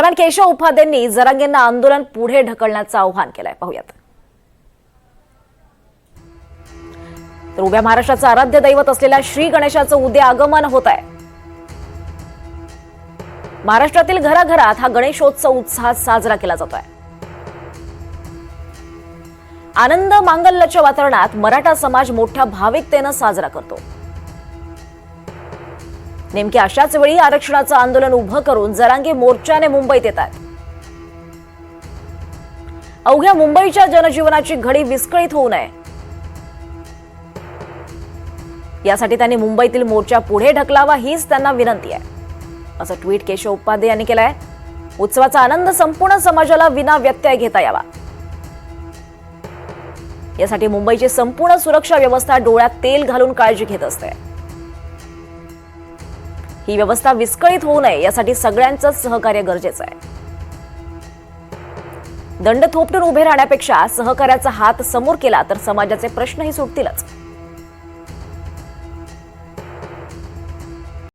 दरम्यान केशव उपाध्यांनी जरांगेंना आंदोलन पुढे ढकलण्याचं आव्हान केलंय. पाहूयात. तर उभ्या महाराष्ट्राचं आराध्य दैवत असलेल्या श्री गणेशाचं उद्या आगमन होत आहे. महाराष्ट्रातील घराघरात हा गणेशोत्सव उत्साहात साजरा केला जातोय. आनंद मांगल्याच्या वातावरणात मराठा समाज मोठ्या भाविकतेनं साजरा करतो. नेमकी अशाच वेळी आरक्षणाचं आंदोलन उभं करून जरांगे मोर्चाने मुंबईत येतात अवघ्या मुंबईच्या जनजीवनाची घडी विस्कळीत होऊ नये. यासाठी त्यांनी मुंबईतील मोर्चा पुढे ढकलावा हीच त्यांना विनंती आहे. असं ट्विट केशव उपाध्ये यांनी केलंय. उत्सवाचा आनंद संपूर्ण समाजाला विना व्यत्यय घेता यावा. यासाठी मुंबईची संपूर्ण सुरक्षा व्यवस्था डोळ्यात तेल घालून काळजी घेत असते. ही व्यवस्था विस्कळीत होऊ नये यासाठी सगळ्यांचं सहकार्य गरजेचं आहे. दंड थोपटून उभे राहण्यापेक्षा सहकार्याचा हात समोर केला तर समाजाचे प्रश्नही सुटतीलच.